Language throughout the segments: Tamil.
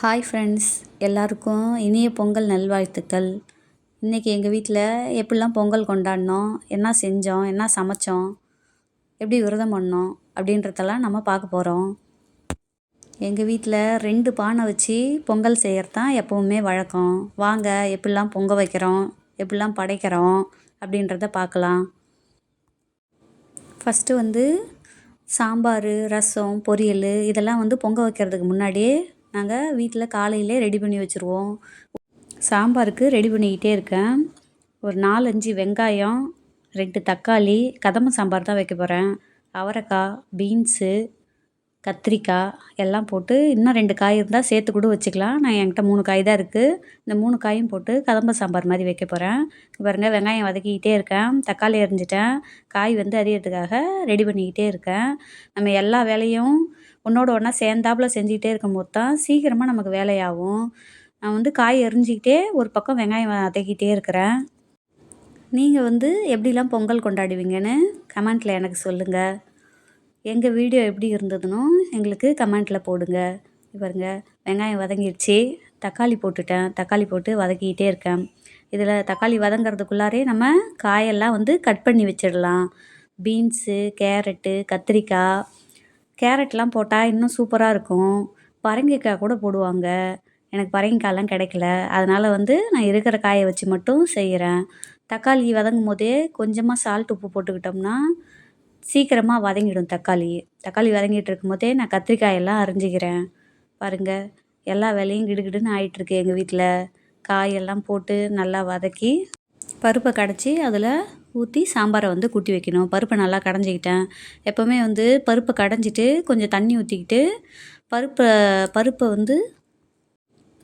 ஹாய் ஃப்ரெண்ட்ஸ் எல்லாருக்கும் இனிய பொங்கல் நல்வாழ்த்துக்கள். இன்றைக்கி எங்கள் வீட்டில் எப்படிலாம் பொங்கல் கொண்டாடினோம் என்ன செஞ்சோம் என்ன சமைச்சோம் எப்படி விரதம் பண்ணோம் அப்படின்றதெல்லாம் நம்ம பார்க்க போகிறோம் எங்கள் வீட்டில் ரெண்டு பானை வச்சு பொங்கல் செய்கிறது தான் எப்போவுமே வழக்கம். வாங்க எப்படிலாம் பொங்க வைக்கிறோம் எப்படிலாம் படைக்கிறோம் அப்படின்றத பார்க்கலாம். ஃபஸ்ட்டு வந்து சாம்பார் ரசம் பொரியல் இதெல்லாம் வந்து பொங்க வைக்கிறதுக்கு முன்னாடியே நாங்கள் வீட்டில் காலையிலே ரெடி பண்ணி வச்சுருவோம். சாம்பாருக்கு ரெடி பண்ணிக்கிட்டே இருக்கேன். ஒரு நாலஞ்சு வெங்காயம் ரெண்டு தக்காளி கதம்ப சாம்பார் தான் வைக்க போகிறேன் அவரைக்காய் பீன்ஸு கத்திரிக்காய் எல்லாம் போட்டு இன்னும் ரெண்டு காய் இருந்தால் சேர்த்து கூட வச்சுக்கலாம். நான் என்கிட்ட மூணு காய் தான் இருக்குது இந்த மூணு காயும் போட்டு கதம்ப சாம்பார் மாதிரி வைக்க போகிறேன் பாருங்கள் வெங்காயம் வதக்கிக்கிட்டே இருக்கேன். தக்காளி அரிஞ்சிட்டேன். காய் வந்து அறியறதுக்காக ரெடி பண்ணிக்கிட்டே இருக்கேன். நம்ம எல்லா வேலையும் ஒன்றோட ஒன்றா சேர்ந்தாப்புல செஞ்சுக்கிட்டே இருக்கும்போது தான் சீக்கிரமாக நமக்கு வேலையாகும். நான் வந்து காய் எரிஞ்சிக்கிட்டே ஒரு பக்கம் வெங்காயம் வதக்கிட்டே இருக்கிறேன். நீங்கள் வந்து எப்படிலாம் பொங்கல் கொண்டாடுவீங்கன்னு கமெண்ட்டில் எனக்கு சொல்லுங்கள் எங்கள் வீடியோ எப்படி இருந்ததுன்னு எங்களுக்கு கமெண்ட்டில் போடுங்க. பாருங்க வெங்காயம் வதங்கிடுச்சு. தக்காளி போட்டுட்டேன். தக்காளி போட்டு வதக்கிக்கிட்டே இருக்கேன். இதில் தக்காளி வதங்கிறதுக்குள்ளாரே நம்ம காயெல்லாம் வந்து கட் பண்ணி வச்சிடலாம். பீன்ஸு கேரட்டு கத்திரிக்காய் கேரட்லாம் போட்டால் இன்னும் சூப்பராக இருக்கும். பரங்கிக்காய் கூட போடுவாங்க. எனக்கு பரங்கிக்காய்லாம் கிடைக்கல. அதனால் வந்து நான் இருக்கிற காயை வச்சு மட்டும் செய்கிறேன் தக்காளி வதங்கும் போதே கொஞ்சமாக சால்ட் உப்பு போட்டுக்கிட்டோம்னா சீக்கிரமாக வதங்கிடும் தக்காளி. தக்காளி வதங்கிட்டு இருக்கும் போதே நான் கத்திரிக்காயெல்லாம் அரிஞ்சிக்கிறேன். பாருங்கள் எல்லா வேலையும் கிடுகிடுன்னு ஆகிட்டுருக்கு எங்கள் வீட்டில் காயெல்லாம் போட்டு நல்லா வதக்கி பருப்பை கடைச்சி அதில் ஊற்றி சாம்பாரை வந்து கூட்டி வைக்கணும். பருப்பை நல்லா கடைஞ்சிக்கிட்டேன். எப்போவுமே வந்து பருப்பை கடைஞ்சிட்டு கொஞ்சம் தண்ணி ஊற்றிக்கிட்டு பருப்பை பருப்பை வந்து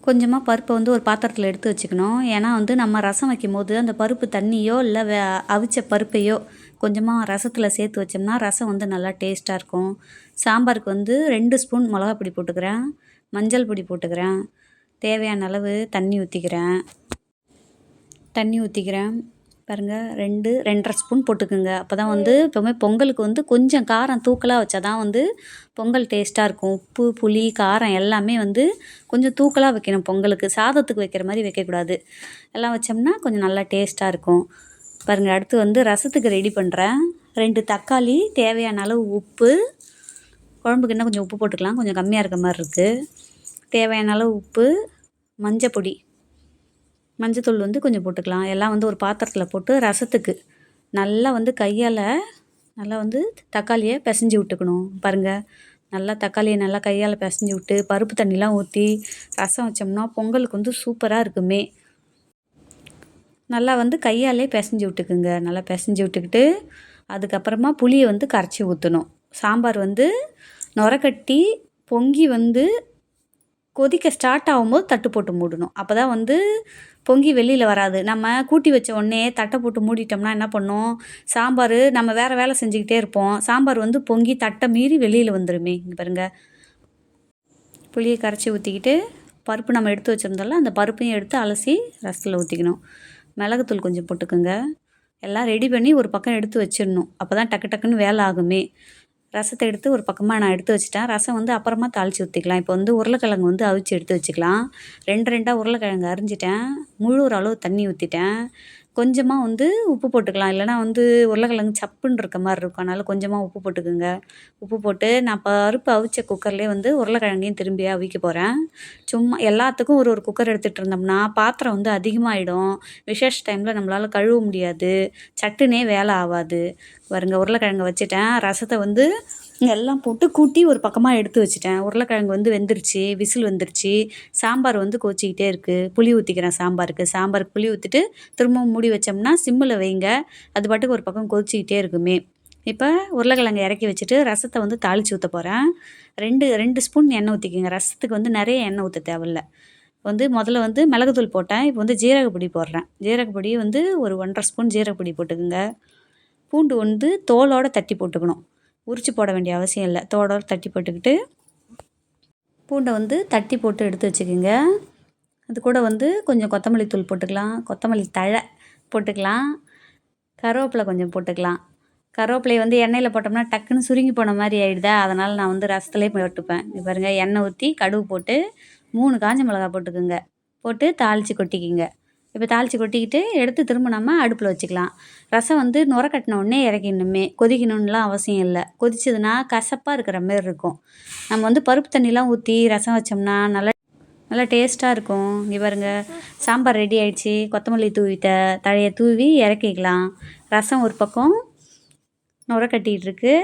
கொஞ்சமாக பருப்பை வந்து ஒரு பாத்திரத்தில் எடுத்து வச்சுக்கணும். ஏன்னா வந்து நம்ம ரசம் வைக்கும் போது அந்த பருப்பு தண்ணியோ இல்லை வே அவிச்ச பருப்பையோ கொஞ்சமாக ரசத்தில் சேர்த்து வச்சோம்னா ரசம் வந்து நல்லா டேஸ்ட்டாக இருக்கும். சாம்பாருக்கு வந்து ரெண்டு ஸ்பூன் மிளகா பொடி போட்டுக்கிறேன். மஞ்சள் பொடி போட்டுக்கிறேன். தேவையான அளவு தண்ணி ஊற்றிக்கிறேன் தண்ணி ஊற்றிக்கிறேன் பாருங்கள் ரெண்டு ரெண்டரை ஸ்பூன் போட்டுக்குங்க. அப்போ தான் வந்து எப்போவுமே பொங்கலுக்கு வந்து கொஞ்சம் காரம் தூக்கலாக வச்சா தான் வந்து பொங்கல் டேஸ்ட்டாக இருக்கும். உப்பு புளி காரம் எல்லாமே வந்து கொஞ்சம் தூக்கலாக வைக்கணும் பொங்கலுக்கு. சாதத்துக்கு வைக்கிற மாதிரி வைக்கக்கூடாது. எல்லாம் வச்சோம்னா கொஞ்சம் நல்லா டேஸ்ட்டாக இருக்கும். பாருங்கள் அடுத்து வந்து ரசத்துக்கு ரெடி பண்ணுறேன் ரெண்டு தக்காளி தேவையான அளவு உப்பு. குழம்புக்கு இன்னும் கொஞ்சம் உப்பு போட்டுக்கலாம். கொஞ்சம் கம்மியாக இருக்க மாதிரி இருக்குது தேவையான அளவு உப்பு மஞ்சள் பொடி மஞ்சத்தூள் வந்து கொஞ்சம் போட்டுக்கலாம். எல்லாம் வந்து ஒரு பாத்திரத்தில் போட்டு ரசத்துக்கு நல்லா வந்து கையால் நல்லா வந்து தக்காளியை பிசைஞ்சு விட்டுக்கணும். பாருங்கள் நல்லா தக்காளியை நல்லா கையால் பிசைஞ்சு விட்டு பருப்பு தண்ணிலாம் ஊற்றி ரசம் வச்சோம்னா பொங்கலுக்கு வந்து சூப்பராக இருக்குமே. நல்லா வந்து கையாலே பிசைஞ்சு விட்டுக்குங்க. நல்லா பிசைஞ்சு விட்டுக்கிட்டு அதுக்கப்புறமா புளியை வந்து கரைச்சி ஊற்றணும் சாம்பார் வந்து நுரக்கட்டி பொங்கி வந்து கொதிக்க ஸ்டார்ட் ஆகும்போது தட்டு போட்டு மூடணும். அப்போ தான் வந்து பொங்கி வெளியில் வராது. நம்ம கூட்டி வச்ச உடனே தட்டை போட்டு மூடிட்டோம்னா என்ன பண்ணும்? சாம்பார் நம்ம வேறு வேலை செஞ்சுக்கிட்டே இருப்போம். சாம்பார் வந்து பொங்கி தட்டை மீறி வெளியில் வந்துடுமே இங்கே பாருங்கள் புளியை கரைச்சி ஊற்றிக்கிட்டு பருப்பு நம்ம எடுத்து வச்சுருந்தோம்ல அந்த பருப்பையும் எடுத்து அலசி ரசத்தில் ஊற்றிக்கணும் மிளகுத்தூள் கொஞ்சம் போட்டுக்கோங்க. எல்லாம் ரெடி பண்ணி ஒரு பக்கம் எடுத்து வச்சிடணும். அப்போ தான் டக்கு டக்குன்னு வேலை ஆகுமே. ரசத்தை எடுத்து ஒரு பக்கமாக நான் எடுத்து வச்சுட்டேன். ரசம் வந்து அப்புறமா தாளித்து ஊற்றிக்கலாம் இப்போ வந்து உருளைக்கிழங்கு வந்து அவிச்சு எடுத்து வச்சுக்கலாம். ரெண்டு ரெண்டாக உருளைக்கிழங்கு அரிஞ்சிட்டேன். முழு ஒரு அளவு தண்ணி ஊற்றிட்டேன் கொஞ்சமாக வந்து உப்பு போட்டுக்கலாம். இல்லைனா வந்து உருளைக்கிழங்கு சப்புன்னு இருக்க மாதிரி இருக்கும். அதனால் கொஞ்சமாக உப்பு போட்டுக்கோங்க. உப்பு போட்டு நான் பருப்பு அவிச்ச குக்கர்லேயே வந்து உருளைக்கிழங்கையும் திரும்பி அவிக்க போகிறேன் சும்மா எல்லாத்துக்கும் ஒரு ஒரு குக்கர் எடுத்துகிட்டு இருந்தோம்னா பாத்திரம் வந்து அதிகமாகிடும் விசேஷ டைமில் நம்மளால் கழுவ முடியாது. சட்டுனே வேலை ஆகாது. பாருங்க உருளைக்கிழங்கு வச்சுட்டேன். ரசத்தை வந்து எல்லாம் போட்டு கூட்டி ஒரு பக்கமாக எடுத்து வச்சுட்டேன். உருளைக்கிழங்கு வந்து வெந்துருச்சு விசில் வந்துருச்சு. சாம்பார் வந்து கொச்சிக்கிட்டே இருக்குது புளி ஊற்றிக்கிறேன் சாம்பாருக்கு சாம்பாருக்கு புளி ஊற்றிட்டு திரும்பவும் மூடி வச்சோம்னா சிம்மில் வைங்க. அது பாட்டுக்கு ஒரு பக்கம் கொதிச்சிக்கிட்டே இருக்குமே. இப்போ உருளைக்கிழங்கு இறக்கி வச்சுட்டு ரசத்தை வந்து தாளித்து ஊற்ற போகிறேன் ரெண்டு ரெண்டு ஸ்பூன் எண்ணெய் ஊற்றிக்கிங்க ரசத்துக்கு வந்து நிறைய எண்ணெய் ஊற்ற தேவையில்ல. வந்து முதல்ல வந்து மிளகுத்தூள் போட்டேன். இப்போ வந்து ஜீரகப்பொடி போடுறேன். ஜீரகப்பொடி வந்து ஒரு ஒன்றரை ஸ்பூன் ஜீரகப்பொடி போட்டுக்கோங்க. பூண்டு வந்து தோலோடு தட்டி போட்டுக்கணும். உரித்து போட வேண்டிய அவசியம் இல்லை. தோடோடு தட்டி போட்டுக்கிட்டு பூண்டை வந்து தட்டி போட்டு எடுத்து வச்சுக்கோங்க. அது கூட வந்து கொஞ்சம் கொத்தமல்லி தூள் போட்டுக்கலாம். கொத்தமல்லி தழை போட்டுக்கலாம். கருவேப்பிலை கொஞ்சம் போட்டுக்கலாம். கருவேப்பிலையை வந்து எண்ணெயில் போட்டோம்னா டக்குன்னு சுருங்கி போன மாதிரி ஆகிடுதா அதனால் நான் வந்து ரசத்துலேயே போட்டுப்பேன் இப்போ பாருங்கள் எண்ணெய் ஊற்றி கடுகு போட்டு மூணு காஞ்ச மிளகா போட்டுக்குங்க. போட்டு தாளித்து கொட்டிக்கிங்க. இப்போ தாளித்து கொட்டிக்கிட்டு எடுத்து திரும்ப நம்ம அடுப்பில் வச்சுக்கலாம். ரசம் வந்து நுர கட்டின உடனே இறக்கிடணுமே. கொதிக்கணும்லாம் அவசியம் இல்லை. கொதிச்சதுன்னா கசப்பாக இருக்கிற மாரி இருக்கும். நம்ம வந்து பருப்பு தண்ணிலாம் ஊற்றி ரசம் வச்சோம்னா நல்லா நல்லா டேஸ்ட்டாக இருக்கும். இங்கே பாருங்க சாம்பார் ரெடி ஆயிடுச்சு. கொத்தமல்லி தூவிட்ட தழையை தூவி இறக்கிக்கலாம். ரசம் ஒரு பக்கம் நுர கட்டிகிட்டு இருக்கு.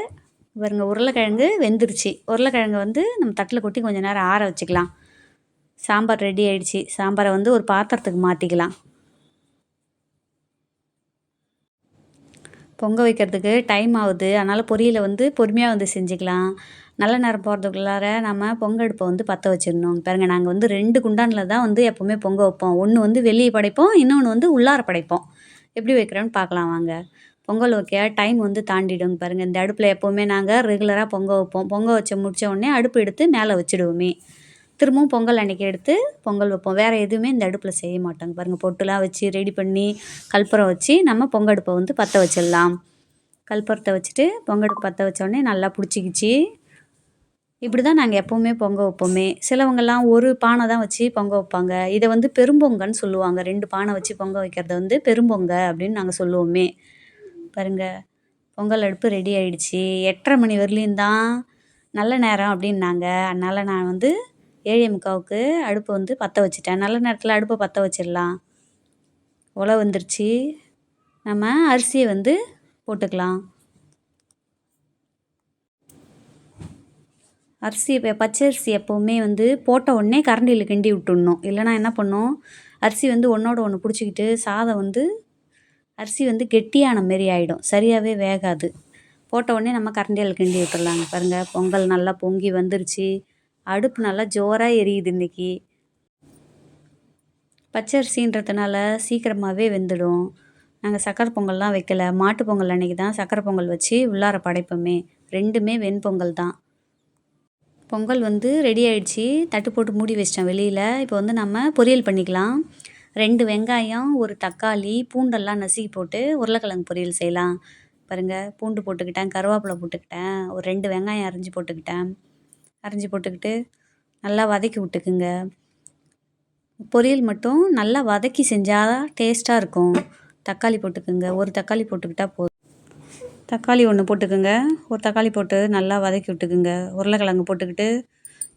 பாருங்க உருளைக்கிழங்கு வெந்துருச்சு. உருளைக்கிழங்கு வந்து நம்ம தட்டில் கொட்டி கொஞ்சம் நேரம் ஆற வச்சுக்கலாம். சாம்பார் ரெடி ஆயிடுச்சு. சாம்பாரை வந்து ஒரு பாத்திரத்துக்கு மாற்றிக்கலாம் பொங்க வைக்கிறதுக்கு டைம் ஆகுது. அதனால் பொரியலை வந்து பொறுமையாக வந்து செஞ்சுக்கலாம். நல்ல நேரம் போகிறதுக்குள்ளார நம்ம பொங்க அடுப்பை வந்து பற்ற வச்சிடணும். பாருங்கள் நாங்கள் வந்து ரெண்டு குண்டானில் தான் வந்து எப்போவுமே பொங்க வைப்போம். ஒன்று வந்து வெளியே படைப்போம் இன்னொன்று வந்து உள்ளார படைப்போம். எப்படி வைக்கிறோன்னு பார்க்கலாம் வாங்க. பொங்கல் வைக்க டைம் வந்து தாண்டிடுங்க பாருங்கள் இந்த அடுப்பில் எப்போவுமே நாங்கள் ரெகுலராக பொங்க வைப்போம். பொங்க வச்ச முடித்த உடனே அடுப்பு எடுத்து மேலே வச்சுடுவோமே. திரும்பவும் பொங்கல் அன்றைக்கி எடுத்து பொங்கல் வைப்போம். வேறு எதுவுமே இந்த அடுப்பில் செய்ய மாட்டோங்க. பாருங்கள் பொட்டுலாம் வச்சு ரெடி பண்ணி கற்பூரம் வச்சு நம்ம பொங்கடுப்பை வந்து பற்ற வச்சிடலாம். கற்பூரத்தை வச்சுட்டு பொங்கடுப்பு பற்ற வச்சோடனே நல்லா பிடிச்சிக்கிச்சு. இப்படி தான் நாங்கள் எப்போவுமே பொங்க வைப்போமே. சிலவங்கெல்லாம் ஒரு பானை தான் வச்சு பொங்க வைப்பாங்க. இதை வந்து பெரும்பொங்கன்னு சொல்லுவாங்க. ரெண்டு பானை வச்சு பொங்க வைக்கிறத வந்து பெரும்பொங்க அப்படின்னு நாங்கள் சொல்லுவோமே. பாருங்கள் பொங்கல் அடுப்பு ரெடி ஆயிடுச்சு. எட்டரை மணி வரலையும் தான் நல்ல நேரம் அப்படின்னாங்க. அதனால் நான் வந்து ஏழே முக்காவுக்கு அடுப்பை வந்து பற்ற வச்சுட்டேன். நல்ல நேரத்தில் அடுப்பை பற்ற வச்சிடலாம். உலை வந்துருச்சு. நம்ம அரிசியை வந்து போட்டுக்கலாம். அரிசி இப்போ பச்சை அரிசி எப்போவுமே வந்து போட்ட உடனே கரண்டியில் கிண்டி விட்டுடணும். இல்லைனா என்ன பண்ணும்? அரிசி வந்து ஒன்றோட ஒன்று பிடிச்சிக்கிட்டு சாதம் வந்து அரிசி வந்து கெட்டியான மாரி ஆகிடும் சரியாகவே வேகாது. போட்ட உடனே நம்ம கரண்டியில் கிண்டி விட்டுடலாங்க பாருங்கள் பொங்கல் நல்லா பொங்கி வந்துருச்சு. அடுப்பு நல்லா ஜோராக எரியுது இன்றைக்கி பச்சரிசின்றதுனால சீக்கிரமாகவே வெந்துடும். நாங்கள் சக்கரை பொங்கல்லாம் வைக்கல. மாட்டு பொங்கல் அன்றைக்கி தான் சக்கரை பொங்கல் வச்சு உள்ளார படைப்போமே. ரெண்டுமே வெண்பொங்கல் தான். பொங்கல் வந்து ரெடி ஆயிடுச்சு. தட்டு போட்டு மூடி வச்சிட்டேன் வெளியில். இப்போ வந்து நம்ம பொரியல் பண்ணிக்கலாம். ரெண்டு வெங்காயம் ஒரு தக்காளி பூண்டெல்லாம் நசுக்கி போட்டு உருளைக்கிழங்கு பொரியல் செய்யலாம். பாருங்கள் பூண்டு போட்டுக்கிட்டேன் கருவேப்பிலை போட்டுக்கிட்டேன் ஒரு ரெண்டு வெங்காயம் அரிஞ்சு போட்டுக்கிட்டேன். அரிஞ்சு போட்டுக்கிட்டு நல்லா வதக்கி விட்டுக்குங்க. பொரியல் மட்டும் நல்லா வதக்கி செஞ்சால் டேஸ்ட்டாக இருக்கும். தக்காளி போட்டுக்குங்க. ஒரு தக்காளி போட்டுக்கிட்டால் போதும். தக்காளி ஒன்று போட்டுக்குங்க. ஒரு தக்காளி போட்டு நல்லா வதக்கி விட்டுக்குங்க. உருளைக்கிழங்கு போட்டுக்கிட்டு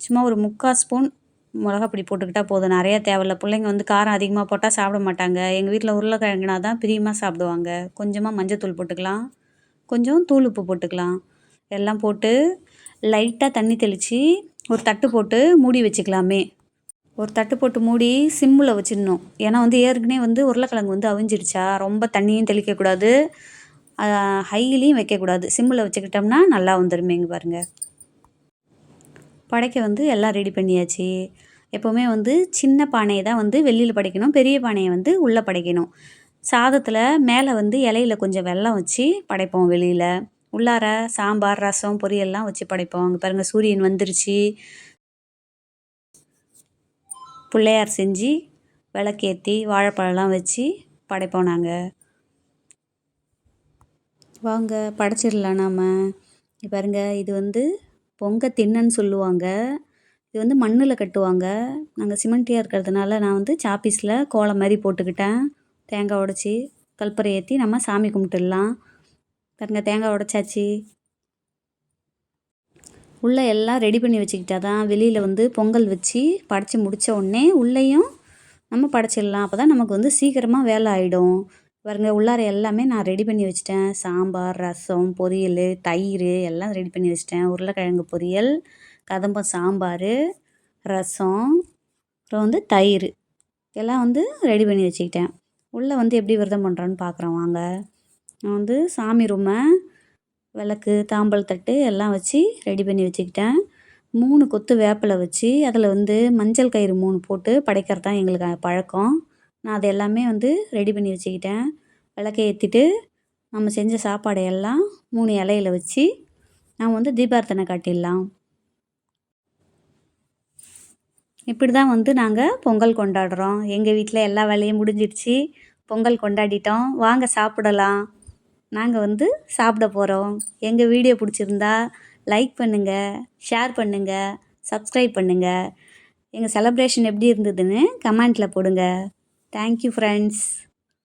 சும்மா ஒரு முக்கால் ஸ்பூன் மிளகாப்பொடி போட்டுக்கிட்டால் போதும். நிறையா தேவையில்ல. பிள்ளைங்க வந்து காரம் அதிகமாக போட்டால் சாப்பிட மாட்டாங்க. எங்கள் வீட்டில் உருளைக்கிழங்குனா தான் பிரியமாக சாப்பிடுவாங்க. கொஞ்சமாக மஞ்சத்தூள் போட்டுக்கலாம். கொஞ்சம் தூள் உப்பு போட்டுக்கலாம். எல்லாம் போட்டு லைட்டாக தண்ணி தெளித்து ஒரு தட்டு போட்டு மூடி வச்சுக்கலாமே. ஒரு தட்டு போட்டு மூடி சிம்மில் வச்சிடணும். ஏன்னா வந்து ஏற்கனவே வந்து உருளைக்கிழங்கு வந்து அவிஞ்சிடுச்சா? ரொம்ப தண்ணியும் தெளிக்கக்கூடாது ஹையிலையும் வைக்கக்கூடாது சிம்மில் வச்சுக்கிட்டோம்னா நல்லா வந்துடுமே இங்கே பாருங்கள் படைக்க வந்து எல்லாம் ரெடி பண்ணியாச்சு. எப்போவுமே வந்து சின்ன பானையை தான் வந்து வெளியில் படைக்கணும். பெரிய பானையை வந்து உள்ளே படைக்கணும். சாதத்தில் மேலே வந்து இலையில கொஞ்சம் வெல்லம் வச்சு படைப்போம் வெளியில். உள்ளார சாம்பார் ரசம் பொரியல்லாம் வச்சு படைப்போம். அங்கே பாருங்கள் சூரியன் வந்துருச்சு. பிள்ளையார் செஞ்சு விளக்கேற்றி வாழைப்பழம்லாம் வச்சு படைப்போம் நாங்கள் வாங்க படைச்சிடலாம் நாம். பாருங்க இது வந்து பொங்க திண்ணன்னு சொல்லுவாங்க. இது வந்து மண்ணில் கட்டுவாங்க. நாங்கள் சிமெண்ட்டியாக இருக்கிறதுனால நான் வந்து சாப்பீஸில் கோலம் மாதிரி போட்டுக்கிட்டேன். தேங்காய் உடச்சி கல்பரை ஏற்றி நம்ம சாமி கும்பிட்டுடலாம். பாருங்க தேங்காய் உடச்சாச்சு. உள்ளே எல்லாம் ரெடி பண்ணி வச்சுக்கிட்டா தான் வெளியில் வந்து பொங்கல் வச்சு படைச்சி முடித்த உடனே உள்ளேயும் நம்ம படைச்சிடலாம். அப்போ தான் நமக்கு வந்து சீக்கிரமாக வேலை ஆகிடும் பாருங்க உள்ளார எல்லாமே நான் ரெடி பண்ணி வச்சிட்டேன். சாம்பார் ரசம் பொரியல் தயிர் எல்லாம் ரெடி பண்ணி வச்சிட்டேன். உருளைக்கிழங்கு பொரியல் கதம்பம் சாம்பார் ரசம் அப்புறம் வந்து தயிர். எல்லாம் வந்து ரெடி பண்ணி வச்சுக்கிட்டேன். உள்ளே வந்து எப்படி விரதம் பண்ணுறோன்னு பார்க்குறோம் வாங்க. நான் வந்து சாமி ரூமை விளக்கு தாம்பல் தட்டு எல்லாம் வச்சு ரெடி பண்ணி வச்சுக்கிட்டேன். மூணு கொத்து வேப்பிலை வச்சு அதில் வந்து மஞ்சள் கயிறு மூணு போட்டு படைக்கிறது தான் எங்களுக்கு பழக்கம். நான் அதை எல்லாமே வந்து ரெடி பண்ணி வச்சுக்கிட்டேன். விளக்கை ஏற்றிட்டு நம்ம செஞ்ச சாப்பாடு எல்லாம் மூணு இலையில வச்சு நாம் வந்து தீபார்த்தனை காட்டிடலாம். இப்படி தான் வந்து நாங்கள் பொங்கல் கொண்டாடுறோம். எங்கள் வீட்டில் எல்லா வேலையும் முடிஞ்சிடுச்சு. பொங்கல் கொண்டாடிட்டோம். வாங்க சாப்பிடலாம். நாங்கள் வந்து சாப்பிட போகிறோம் எங்கள் வீடியோ பிடிச்சிருந்தா லைக் பண்ணுங்கள் ஷேர் பண்ணுங்கள் சப்ஸ்கிரைப் பண்ணுங்கள் எங்கள் செலப்ரேஷன் எப்படி இருந்ததுன்னு கமெண்ட்டில் போடுங்க. Thank you friends